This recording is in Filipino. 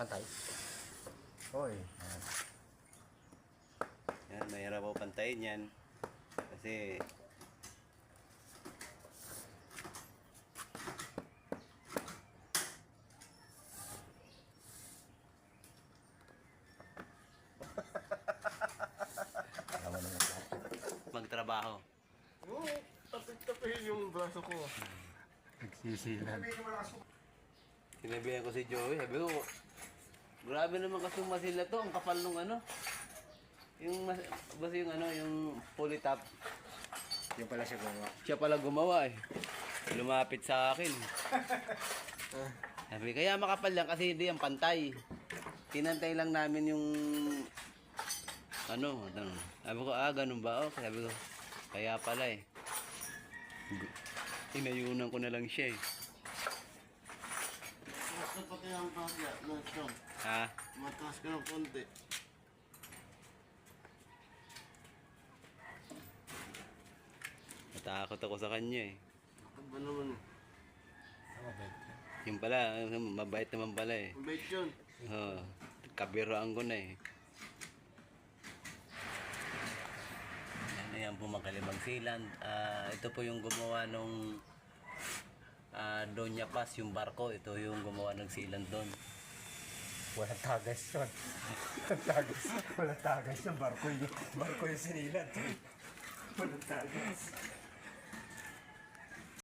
Pantay. Hoy. Yan. Yan, mahirap po pantayin yan. Kasi magtrabaho. Oo, tapit-tapihin yung braso ko. Nagsisilan. Sinabihan ko si Joey, sabi ko, grabe naman kasi masila to, ang kapal nung ano. Yung, mas, basta yung ano, yung fully top. Yung pala siya gumawa. Siya pala gumawa eh. Lumapit sa akin. Sabi, kaya makapal lang kasi hindi yung pantay. Tinantay lang namin yung ano, ano. Sabi ko, ah, ganun ba? Oh, sabi ko, kaya pala eh. Inayunan ko na lang siya eh. Basta pati ang Ha? Mataas ka ng konti. Natakot ako sa kanya eh. Bakit ba naman? Yung pala, mabait naman pala eh. Ang bait yun. Oo, kabiroan ko na eh. Ano yan po mga Kalibang Silan. Ah, ito po yung gumawa nung ah, Doña Paz, yung barko. Ito yung gumawa ng silan doon. Walang tagas yun. Walang tagas. Walang tagas yung barko yung, barko yung sinilan. Walang tagas.